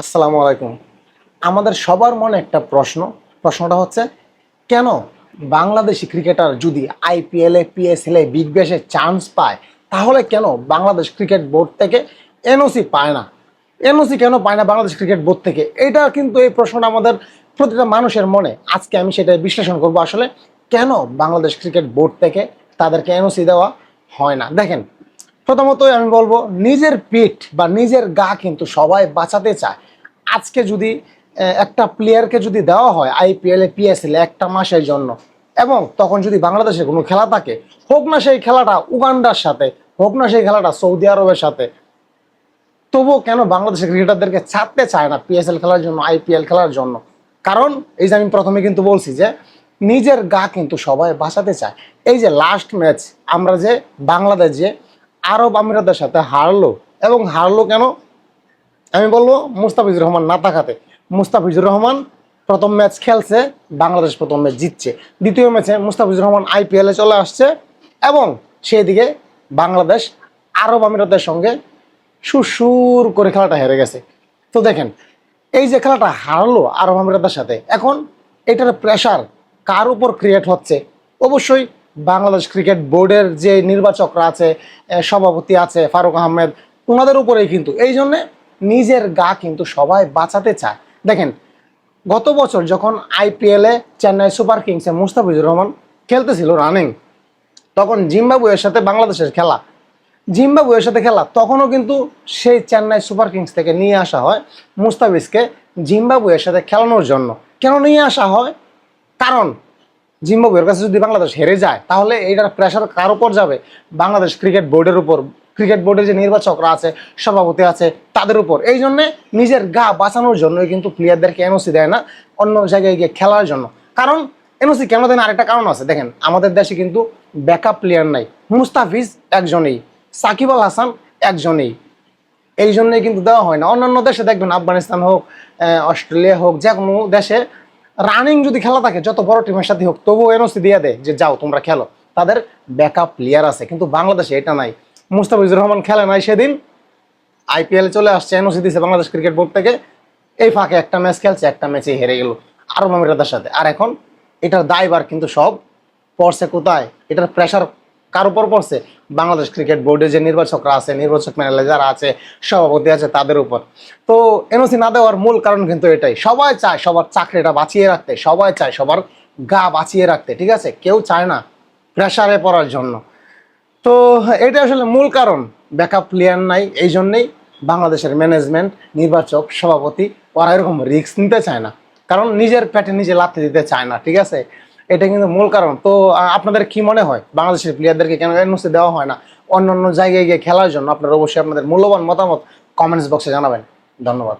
আসসালামু আলাইকুম। আমাদের সবার মনে একটা প্রশ্ন। প্রশ্নটা হচ্ছে, কেন বাংলাদেশি ক্রিকেটার যদি আইপিএলে পিএসএলে বিগ ব্যাশে চান্স পায়, তাহলে কেন বাংলাদেশ ক্রিকেট বোর্ড থেকে এনওসি পায় না? এনওসি কেন পায় না বাংলাদেশ ক্রিকেট বোর্ড থেকে? এটা কিন্তু এই প্রশ্নটা আমাদের প্রতিটা মানুষের মনে। আজকে আমি সেটা বিশ্লেষণ করব আসলে, কেন বাংলাদেশ ক্রিকেট বোর্ড থেকে তাদেরকে এনওসি দেওয়া হয় না? দেখেন, প্রথমত আমি বলব, নিজের পিঠ বা নিজের গা কিন্তু সবাই বাঁচাতে চায়। আজকে যদি একটা প্লেয়ারকে যদি দেওয়া হয় আইপিএল পিএসএল একটা মাসের জন্য, এবং তখন যদি বাংলাদেশে কোনো খেলা থাকে, হোক না সেই খেলাটা উগান্ডার সাথে, হোক না সেই খেলাটা সৌদি আরবের সাথে, তবুও কেন বাংলাদেশের ক্রিকেটারদেরকে ছাড়তে চায় না পিএসএল খেলার জন্য আইপিএল খেলার জন্য? কারণ, এই যে আমি প্রথমে কিন্তু বলছি যে, নিজের গা কিন্তু সবাই বাঁচাতে চায়। এই যে লাস্ট ম্যাচ আমরা যে বাংলাদেশ যে আরব আমিরাতের সাথে হারলো, এবং হারলো কেন? আমি বলব মুস্তাফিজুর রহমান না তাকাতে। মুস্তাফিজুর রহমান প্রথম ম্যাচ খেলছে, বাংলাদেশ প্রথম ম্যাচ জিতছে। দ্বিতীয় ম্যাচে মুস্তাফিজুর রহমান আইপিএলে চলে আসছে এবং সেদিকে বাংলাদেশ আরব আমিরাতের সঙ্গে সুসুর করে খেলাটা হেরে গেছে। তো দেখেন, এই যে খেলাটা হারলো আরব আমিরাতের সাথে, এখন এটার প্রেশার কার উপর ক্রিয়েট হচ্ছে? অবশ্যই বাংলাদেশ ক্রিকেট বোর্ডের যে নির্বাচকরা আছে সভাপতি আছে ফারুক আহমেদ ওনাদের উপরেই কিন্তু। এই জন্যে নিজের গা কিন্তু সবাই বাঁচাতে চায়। দেখেন, গত বছর যখন আইপিএলে চেন্নাই সুপার কিংসে মুস্তাফিজুর রহমান খেলতেছিল রানিং তখন জিম্বাবুয়ের সাথে বাংলাদেশের খেলা। জিম্বাবুয়ের সাথে খেলা, তখনও কিন্তু সেই চেন্নাই সুপার কিংস থেকে নিয়ে আসা হয় মুস্তাফিজকে জিম্বাবুয়ের সাথে খেলানোর জন্য। কেন নিয়ে আসা হয়? কারণ, জিম্বাবুয়ের কাছে যদি বাংলাদেশ হেরে যায়, তাহলে এইটার প্রেশার কার উপর যাবে? বাংলাদেশ ক্রিকেট বোর্ডের উপর ক্রিকেট বোর্ডের যে নির্বাচকরা আছে, সভাপতি আছে, তাদের উপর। এই জন্যে নিজের গা বাঁচানোর জন্যই কিন্তু প্লেয়ারদেরকে এনওসি দেয় না, অন্য জায়গায় গিয়ে খেলার জন্য। কারণ এনওসি কেন দেয় না? আরেকটা কারণ আছে, দেখেন, আমাদের দেশে কিন্তু ব্যাকআপ প্লেয়ার নাই। মুস্তাফিজ একজনেই, সাকিব আল হাসান একজনেই। এই জন্যই কিন্তু দেওয়া হয় না। অন্যান্য দেশে দেখবেন, আফগানিস্তান হোক অস্ট্রেলিয়া হোক, যে কোনো দেশে রানিং যদি খেলা থাকে, যত বড় টিমের সাথে হোক, তবুও এনওসি দিয়ে দেয় যে, যাও, তোমরা খেলো। তাদের ব্যাকআপ প্লেয়ার আছে। কিন্তু বাংলাদেশে এটা নাই। মুস্তাফিজুর রহমান খেলে নাই সেদিন। আইপিএল চলে আসছে, এনওসি দিছে বাংলাদেশ ক্রিকেট বোর্ড থেকে। এই ফাঁকে একটা ম্যাচ খেলছে, একটা ম্যাচে হেরে গেল। আরব আমিরাতের সাথে। আর এখন এটার দায়বার কিন্তু সব। পড়ছে কোথায়? এটার প্রেশার কার উপর পড়ছে? বাংলাদেশ ক্রিকেট বোর্ডে যে নির্বাচকরা আছে, নির্বাচক প্যানেলে যারা আছে, সভাপতি আছে, তাদের উপর। তো এনওসি না দেওয়ার মূল কারণ কিন্তু এটাই। সবাই চায় সবার চাকরিটা বাঁচিয়ে রাখতে, সবাই চায় সবার গা বাঁচিয়ে রাখতে, ঠিক আছে? কেউ চায় না প্রেশারে পড়ার জন্য। তো এটা আসলে মূল কারণ। ব্যাকআপ প্লেয়ার নাই এই জন্যেই বাংলাদেশের ম্যানেজমেন্ট নির্বাচক, সভাপতি, ওরা এরকম রিস্ক নিতে চায় না। কারণ নিজের প্যাটে নিজে লাথি দিতে চায় না, ঠিক আছে? এটা কিন্তু মূল কারণ। তো আপনাদের কি মনে হয়? বাংলাদেশের প্লেয়ারদেরকে কেন এনওসি দেওয়া হয় না? অন্য অন্য জায়গায় গিয়ে খেলার জন্য আপনারা অবশ্যই আপনাদের মূল্যবান মতামত কমেন্টস বক্সে জানাবেন। ধন্যবাদ।